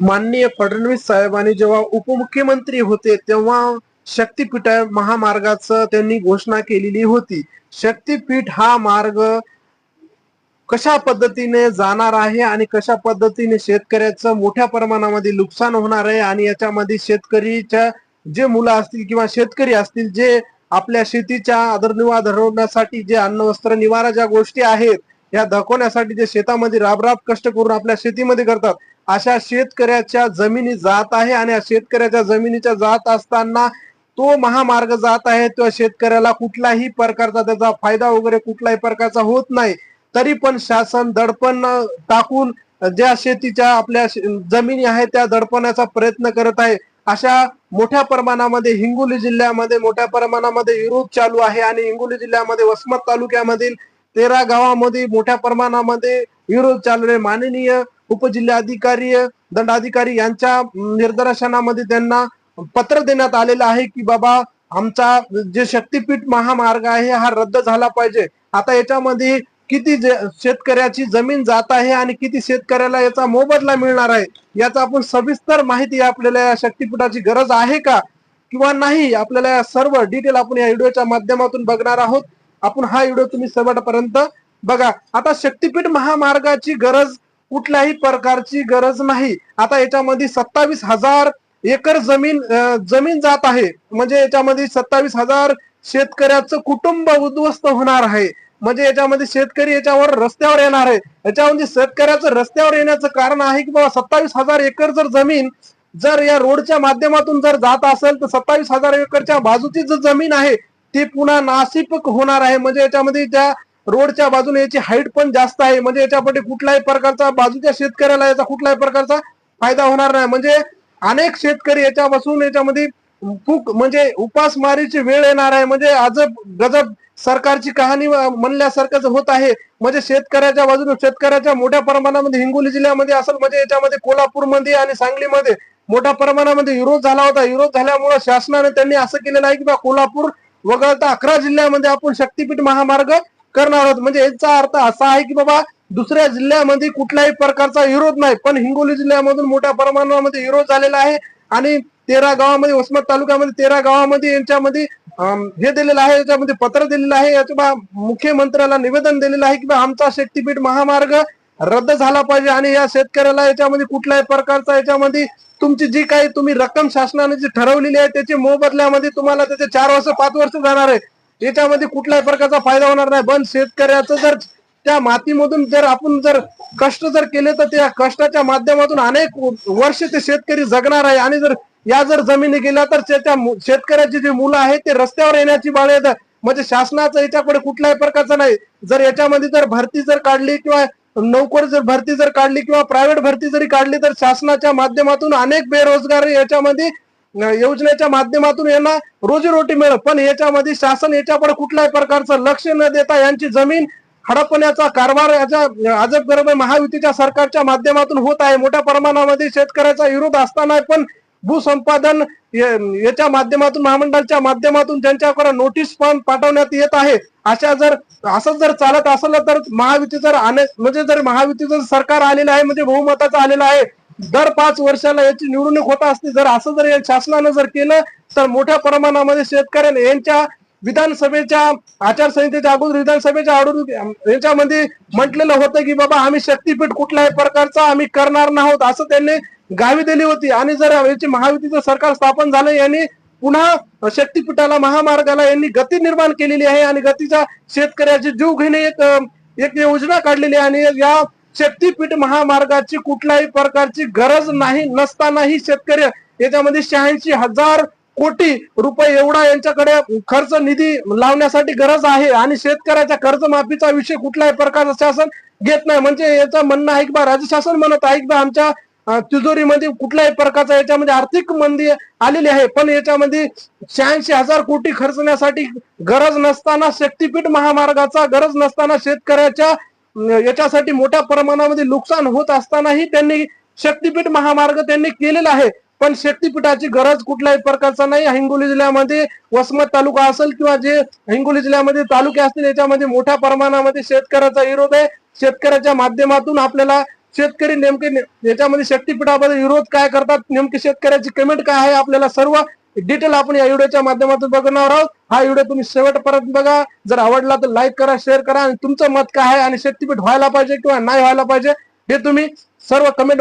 माननीय फडणवीस साहेबांनी जेव्हा उपमुख्यमंत्री होते तेव्हा शक्तीपीठ महामार्गाचं त्यांनी घोषणा केलेली होती. शक्तीपीठ हा मार्ग कशा पद्धतीने जाणार आहे आणि कशा पद्धतीने शेतकऱ्याचं मोठ्या प्रमाणामध्ये नुकसान होणार आहे आणि याच्यामध्ये शेतकरीच्या जे मुलं असतील किंवा शेतकरी असतील जे आपल्या शेतीच्या आदरनिर्वाह धरवण्यासाठी जे अन्न वस्त्र निवारा ज्या गोष्टी आहेत या दाखवण्यासाठी जे शेतामध्ये राबराब कष्ट करून आपल्या शेतीमध्ये करतात अशा शेतकऱ्याच्या जमिनी जात आहे आणि या शेतकऱ्याच्या जमिनीच्या जात असताना तो महामार्ग जात आहे तो शेतकऱ्याला कुठलाही प्रकारचा त्याचा फायदा वगैरे कुठल्याही प्रकारचा होत नाही. तरी पण शासन दडपण टाकून ज्या शेतीच्या आपल्या जमिनी आहेत त्या दडपण्याचा प्रयत्न करत आहे. अशा मोठ्या प्रमाणामध्ये हिंगोली जिल्ह्यामध्ये मोठ्या प्रमाणामध्ये विरोध चालू आहे आणि हिंगोली जिल्ह्यामध्ये वसमत तालुक्यामधील तेरा गावामध्ये मोठ्या प्रमाणामध्ये विरोध चालू आहे. माननीय उपजिल्हाधिकारी दंडाधिकारी यांच्या निर्देशनामध्ये त्यांना पत्र देण्यात आलेलं आहे की बाबा आमचा जे शक्तीपीठ महामार्ग आहे हा रद्द झाला पाहिजे. आता याच्यामध्ये किती शेतकऱ्याची जमीन जात आहे आणि किती शेतकऱ्याला याचा मोबदला मिळणार आहे याचा आपण सविस्तर माहिती आपल्याला या शक्तीपीठाची गरज आहे का? किंवा नाही आपल्याला या सर्व डिटेल आपण या व्हिडिओच्या माध्यमातून बघणार आहोत. आपण हा व्हिडिओ तुम्ही शेवटपर्यंत बघा. आता शक्तीपीठ महामार्गाची गरज कुठल्याही प्रकारची गरज नाही. आता याच्यामध्ये सत्तावीस हजार एकर जमीन जमीन जात आहे. म्हणजे याच्यामध्ये सत्तावीस हजार शेतकऱ्याचं कुटुंब उद्ध्वस्त होणार आहे. म्हणजे याच्यामध्ये शेतकरी याच्यावर रस्त्यावर येणार आहे. याच्यामध्ये शेतकऱ्याचं रस्त्यावर येण्याचं कारण आहे की बाबा सत्तावीस हजार एकर जर जमीन जर या रोडच्या माध्यमातून जर जात असेल तर सत्तावीस हजार एकरच्या बाजूची जर जमीन आहे ती पुन्हा नासिक होणार आहे. म्हणजे याच्यामध्ये ज्या रोडच्या बाजूने याची हाईट पण जास्त आहे. म्हणजे याच्यामध्ये कुठल्याही प्रकारचा बाजूच्या शेतकऱ्याला याचा कुठल्याही प्रकारचा फायदा होणार नाही. म्हणजे अनेक शेतकरी याच्यापासून याच्यामध्ये खूप म्हणजे उपासमारीची वेळ येणार आहे. म्हणजे अजब गजब सरकारची कहाणी म्हणल्यासारखंच होत आहे. म्हणजे शेतकऱ्याच्या बाजूने शेतकऱ्याच्या मोठ्या प्रमाणामध्ये हिंगोली जिल्ह्यामध्ये असेल म्हणजे याच्यामध्ये कोल्हापूरमध्ये आणि सांगलीमध्ये मोठ्या प्रमाणामध्ये विरोध झाला होता. विरोध झाल्यामुळे शासनाने त्यांनी असं केलेलं आहे की बा कोल्हापूर वगळता अकरा जिल्ह्यामध्ये आपण शक्तीपीठ महामार्ग करणार आहोत. म्हणजे याचा अर्थ असा आहे की बाबा दुसऱ्या जिल्ह्यामध्ये कुठल्याही प्रकारचा विरोध नाही. पण हिंगोली जिल्ह्यामधून मोठ्या प्रमाणामध्ये विरोध झालेला आहे. आणि तेरा गावामध्ये वसमत तालुक्यामध्ये तेरा गावामध्ये यांच्यामध्ये हे दिलेलं आहे. याच्यामध्ये पत्र दिलेलं आहे. याच्या बा मुख्यमंत्र्याला निवेदन दिलेलं आहे की बा आमचा शक्तीपीठ महामार्ग रद्द झाला पाहिजे. आणि या शेतकऱ्याला याच्यामध्ये कुठल्याही प्रकारचा याच्यामध्ये तुमची जी काही तुम्ही रक्कम शासनाने जी ठरवलेली आहे त्याची मोबदल्यामध्ये तुम्हाला त्याचे चार वर्ष पाच वर्ष जाणार आहे याच्यामध्ये कुठल्याही प्रकारचा फायदा होणार नाही. पण शेतकऱ्याचं जर त्या मातीमधून जर आपण जर कष्ट जर केले तर त्या कष्टाच्या माध्यमातून अनेक वर्ष ते शेतकरी जगणार आहे. आणि जर या जर जमिनी गेल्या तर त्याच्या शेतकऱ्याची जी मुलं आहेत ते रस्त्यावर येण्याची बाळ येतात म्हणजे शासनाचं याच्याकडे कुठल्याही प्रकारचं नाही. जर याच्यामध्ये जर भरती जर काढली किंवा नोकर जर भरती जर काढली किंवा प्रायव्हेट भरती जरी काढली तर शासनाच्या माध्यमातून अनेक बेरोजगार याच्यामध्ये योजनेच्या माध्यमातून यांना रोजीरोटी मिळत पण याच्यामध्ये शासन याच्याकडे कुठल्याही प्रकारचं लक्ष न देता यांची जमीन हडपण्याचा कारभार याच्या अजब गरब महायुतीच्या सरकारच्या माध्यमातून होत आहे. मोठ्या प्रमाणामध्ये शेतकऱ्याचा विरोध असताना पण भूसंपादन याच्या माध्यमातून महामंडळाच्या माध्यमातून त्यांच्याकडे नोटीस पण पाठवण्यात येत आहे अशा जर असं जर चालत असलं तर महायुती जर म्हणजे जर महायुतीचं सरकार आलेलं आहे म्हणजे बहुमताचं आलेलं आहे दर पाच वर्षाला याची निवडणूक होत असते जर असं जर या शासनानं जर केलं तर मोठ्या प्रमाणामध्ये शेतकऱ्यांना यांच्या विधानसभेच्या आचारसंहितेच्या अगोदर विधानसभेच्या अगोदर याच्यामध्ये म्हटलेलं होतं की बाबा आम्ही शक्तीपीठ कुठल्याही प्रकारचा आम्ही करणार नाहोत असं त्यांनी गावी दिली होती. आणि जर याची महायुतीचं सरकार स्थापन झालं यांनी पुन्हा शक्तीपीठाला महामार्गाला यांनी गती निर्माण केलेली आहे आणि गतीचा शेतकऱ्याचे जीव घेणे एक एक योजना काढलेली आहे. आणि या शक्तीपीठ महामार्गाची कुठल्याही प्रकारची गरज नाही नसतानाही शेतकरी याच्यामध्ये शहाऐंशी हजार कोटी रुपये एवढा यांच्याकडे खर्च निधी लावण्यासाठी गरज आहे. आणि शेतकऱ्याच्या कर्जमाफीचा विषय कुठल्याही प्रकारचा शासन घेत नाही. म्हणजे याचं म्हणणं आहे राज्य शासन म्हणत आहे आमच्या तिजोरीमध्ये कुठल्याही प्रकारचा याच्यामध्ये आर्थिक मंदी आलेली आहे पण याच्यामध्ये शहाऐंशी हजार कोटी खर्चण्यासाठी गरज नसताना शक्तीपीठ महामार्गाचा गरज नसताना शेतकऱ्याच्या याच्यासाठी मोठ्या प्रमाणामध्ये नुकसान होत असतानाही त्यांनी शक्तीपीठ महामार्ग त्यांनी केलेला आहे. पण शक्तीपीठाची गरज कुठल्याही प्रकारचा नाही. हिंगोली जिल्ह्यामध्ये वसमत तालुका असेल किंवा जे हिंगोली जिल्ह्यामध्ये तालुके असतील याच्यामध्ये मोठ्या प्रमाणामध्ये शेतकऱ्याचा विरोध आहे. शेतकऱ्याच्या माध्यमातून आपल्याला शेतकरी नेमके याच्यामध्ये शक्तीपीठाबद्दल विरोध काय करतात? नेमके शेतकऱ्याची कमेंट काय आहे? आपल्याला सर्व डिटेल आपण या व्हिडिओच्या माध्यमातून बघणार आहोत. हा व्हिडिओ तुम्ही शेवटपर्यंत बघा. जर आवडला तर लाईक करा शेअर करा आणि तुमचं मत काय आहे आणि शक्तीपीठ व्हायला पाहिजे किंवा नाही व्हायला पाहिजे हे तुम्ही सर्व कमेंट